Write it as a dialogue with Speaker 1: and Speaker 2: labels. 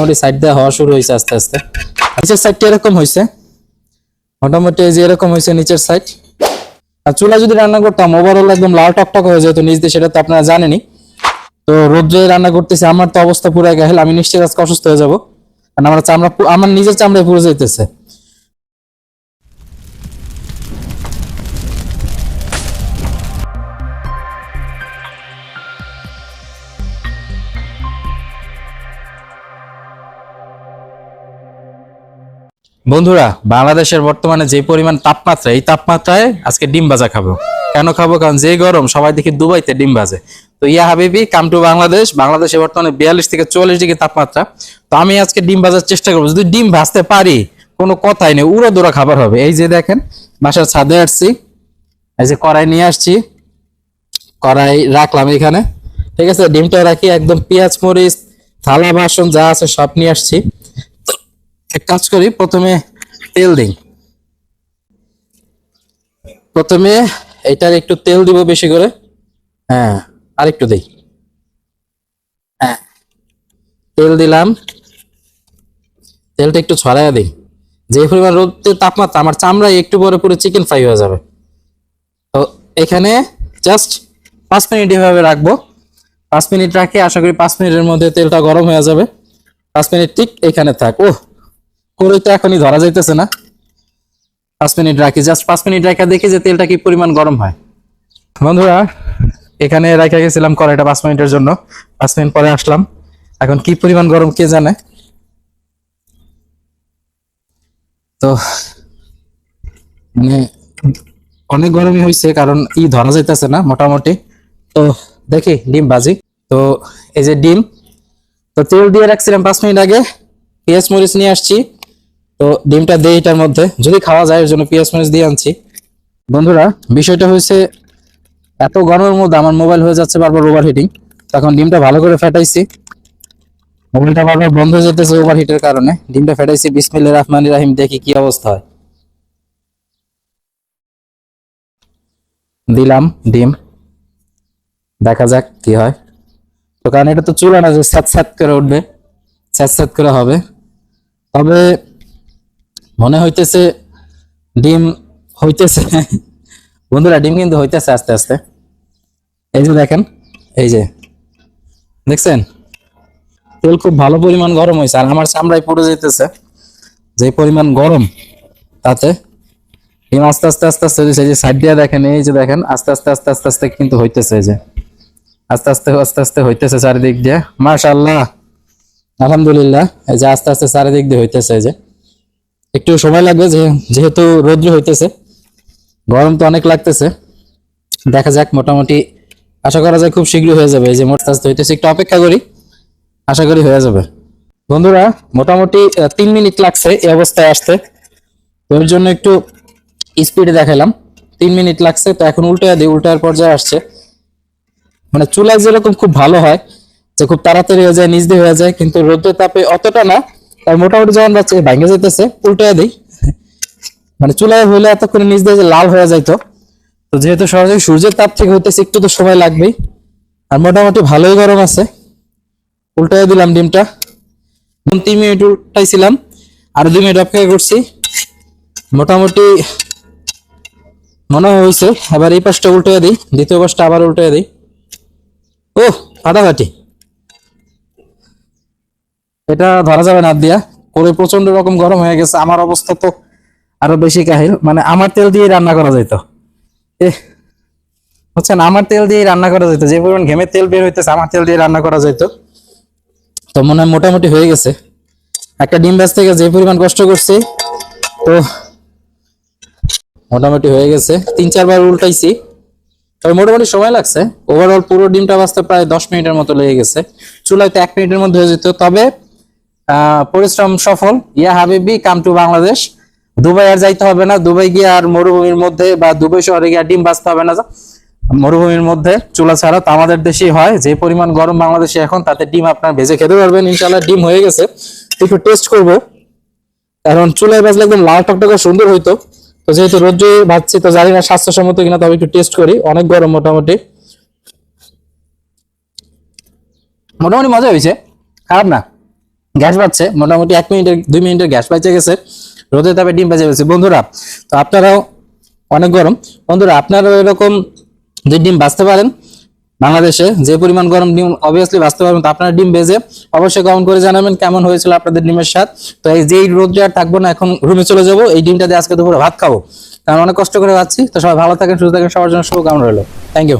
Speaker 1: মোটামুটি সাইড দেওয়া হওয়া শুরু হয়েছে আস্তে আস্তে। নিচের সাইডটা এরকম হয়েছে। মোটামুটি যে এরকম হয়েছে নিচের সাইড আর চুলা যদি রান্না করতাম ওভারঅল একদম লাল টকটক হয়ে যেত নিচ দিয়ে, সেটা তো আপনারা জানেনি তো রোদ্রে রান্না করতেছে, আমার তো অবস্থা পুরো গেল আমি নিশ্চয়ই আজকে অসুস্থ হয়ে যাব। কারণ আমার চামড়া আমার নিজের চামড়ায় পুরো যেতেছে বন্ধুরা, বাংলাদেশের বর্তমানে যে পরিমাণ তাপমাত্রা, এই তাপমাত্রায় আজকে ডিম ভাজা খাব। কেন খাব? কারণ যে গরম, সবাই দেখি দুবাইতে ডিম ভাজে। তো ইয়া হাবিবি কাম টু বাংলাদেশ। বাংলাদেশে বর্তমানে বিয়াল্লিশ থেকে চল্লিশ ডিগ্রি তাপমাত্রা। তো আমি আজকে ডিম ভাজার চেষ্টা করব। যদি ডিম ভাজতে পারি, কোনো কথাই নেই উড়ো দৌড়া খাবার হবে। এই যে দেখেন, বাসার ছাদে আসছি। এই যে কড়াই নিয়ে আসছি। কড়াই রাখলাম এখানে। ঠিক আছে, ডিমটা রাখি, একদম পেঁয়াজ, মরিচ, থালা, বাসন যা আছে সব নিয়ে আসছি। কাজ করি, প্রথমে তেল দিই। প্রথমে এটার একটু তেল দিব বেশি করে। হ্যাঁ আর একটু দিই। হ্যাঁ তেল দিলাম। তেলটা একটু ছড়াইয়া দিই। যে পরিমাণ রোদের তাপমাত্রা, আমার চামড়ায় একটু পরে পুরো চিকেন ফ্রাই হয়ে যাবে। তো এখানে জাস্ট পাঁচ মিনিট এভাবে রাখব। পাঁচ মিনিট রাখি, আশা করি পাঁচ মিনিটের মধ্যে তেলটা গরম হয়ে যাবে। পাঁচ মিনিট ঠিক এখানে থাক। ও করে তো এখনই ধরা যাইতেছে না। পাঁচ মিনিট রাখি। জাস্ট পাঁচ মিনিট রাখা দেখি যে তেলটা কি পরিমাণ গরম হয়। বন্ধুরা, এখানে রাখা গেছিলাম কড়াইটা পাঁচ মিনিটের জন্য। পাঁচ মিনিট পরে আসলাম। এখন কি পরিমাণ গরম কে জানে? তো মানে অনেক গরমই হয়েছে কারণ ই ধরা যাইতেছে না মোটামুটি। তো, দেখি ডিম ভাজি। তো, এই যে ডিম। তো তেল দিয়ে রাখছিলাম পাঁচ মিনিট আগে। পেঁয়াজ মরিচ নিয়ে আসছি। তো ডিমটা দেই এটার মধ্যে। যদি খাওয়া যায়, এর জন্য পেঁয়াজ মরিচ দিয়ে আনছি। বন্ধুরা, বিষয়টা হয়েছে, এত গরমের মধ্যে আমার মোবাইল হয়ে যাচ্ছে বারবার ওভার হিটিং তখন ডিমটা ভালো করে ফেটাইছি। মোবাইলটা বারবার বন্ধ হয়ে যেতেছে ওভার হিটের কারণে। ডিমটা ফেটাইছি। বিসমিল্লাহির রহমানির রাহিম, দেখি কি অবস্থা হয়। দিলাম ডিম। দেখা যাক কি হয়। তো কারণ এটা তো চুলা না, যে স্যাত স্যাত করে উঠবে। স্যাত স্যাত করে হবে। তবে মনে হইতেছে ডিম হইতেছে। বন্ধুরা, ডিম কিন্তু হইতেছে আস্তে আস্তে। এই যে দেখেন, এই যে, দেখছেন? তেল খুব ভালো পরিমাণ গরম হয়েছে আর আমার চামড়ায় পড়ে যেতেছে যে পরিমাণ গরম, তাতে ডিম আস্তে আস্তে আস্তে আস্তে হইতেছে। যে সাইড দিয়ে দেখেন, এই যে দেখেন, আস্তে আস্তে আস্তে আস্তে আস্তে কিন্তু হইতেছে এই যে। আস্তে আস্তে আস্তে আস্তে হইতেছে চারিদিক দিয়ে। মাশাআল্লাহ, আলহামদুলিল্লাহ, এই যে আস্তে আস্তে চারিদিক দিয়ে হইতেছে এই যে। একটু সময় লাগবে যেহেতু রৌদ্র হইতেছে, গরম তো অনেক লাগতেছে, দেখা যাক মোটামুটি আশা করা যায় খুব শীঘ্রই হয়ে যাবে, এই যে মোট আস্তে হইতেছে, একটু অপেক্ষা করি, আশা করি হয়ে যাবে। বন্ধুরা, মোটামুটি তিন মিনিট লাগছে এই অবস্থায় আসতে এর জন্য একটু স্পিডে দেখালাম। তিন মিনিট লাগছে, তো এখন উল্টে দিই, উল্টার পর্যায়ে আসছে। মানে চুলায় যেরকম খুব ভালো হয়, যে খুব তাড়াতাড়ি হয়ে যায় নিজ দিয়ে হয়ে যায়, কিন্তু রোদের তাপে অতটা না তার মোটামুটি যখন যাচ্ছে ভাঙে যেতেছে উল্টে দিই। মানে চুলায় হইলে এতক্ষণ নিজ দিয়ে লাল হয়ে যাইতো। তো যেহেতু সরাসরি সূর্যের তাপ থেকে হইতেছে, একটু তো সময় লাগবেই। আর মোটামুটি ভালোই গরম আছে। উল্টাই দিলাম ডিমটা। তিন মিনিট উল্টাইছিলাম। আর দুই মিনিট অপেক্ষা করছি। মোটামুটি মনে হয়েছে আবার এই পাশটা উল্টে দিই, দ্বিতীয় পাশটা আবার উল্টে দিই। ও ফাটাফাটি এটা ধরা যাবে না দিয়া করে প্রচণ্ড রকম গরম হয়ে গেছে, আমার অবস্থা তো আরও বেশি কাহিল। মানে আমার তেল দিয়ে রান্না করা যেত বুঝছেন, আমার তেল দিয়ে রান্না করা যেত যে পরিমাণ ঘেমের তেল বের হইতেছে, আমার তেল দিয়ে রান্না করা যেত তো মনে হয় মোটামুটি হয়ে গেছে। একটা ডিম ব্যাস থেকে যে পরিমাণ কষ্ট করছি, তো মোটামুটি হয়ে গেছে। তিন, চারবার উল্টাইছি। তবে মোটামুটি সময় লাগছে। ওভারঅল পুরো ডিমটা বাঁচতে প্রায় দশ মিনিটের মতো লেগে গেছে। চুলায় এক মিনিটের মধ্যে হয়ে যেত। তবে পরিশ্রম সফল। ইয়া হাবিবি কাম টু বাংলাদেশ দুবাই আর যাইতে হবে না। দুবাই গিয়ে আর মরুভূমির মধ্যে বা দুবাই শহরে গিয়ে ডিম বাঁচতে হবে না। মরুভূমির মধ্যে চুলা ছাড়া তো আমাদের দেশেই হয়। যে পরিমাণ গরম বাংলাদেশে এখন, তাতে ডিম আপনার ভেজে খেতে পারবেন। ইনশাল্লাহ ডিম হয়ে গেছে। একটু টেস্ট করব। কারণ চুলায় বাজলে একদম লাল টকটকে সুন্দর হইতো। তো যেহেতু রোদ্রে ভাবছি তো জানি না স্বাস্থ্যসম্মত কিনা, তবে একটু টেস্ট করি। অনেক গরম মোটামুটি। মোটামুটি মজা হয়েছে। খারাপ না। গ্যাস পাচ্ছে মোটামুটি এক মিনিটের, দুই মিনিটের গ্যাস পাইছে গেছে, রোদে তাপে ডিম বেজে গেছে বন্ধুরা, তো আপনারাও, অনেক গরম। বন্ধুরা, আপনারাও এরকম যে ডিম বাঁচতে পারেন, বাংলাদেশে যে পরিমাণ গরম ডিম অবভিয়াসলি বাঁচতে পারবেন, তো আপনারা ডিম বেজে অবশ্যই কমেন্ট করে জানাবেন কেমন হয়েছিল আপনাদের ডিমের স্বাদ। তো এই যে এই রোদটা আর থাকব না, এখন রুমে চলে যাব, এই ডিমটা দিয়ে আজকে দুপুরে ভাত খাব। কারণ অনেক কষ্ট করে যাচ্ছি তো সবাই ভালো থাকেন, সুস্থ থাকেন, সবার জন্য শুভকামনা রইল। Thank you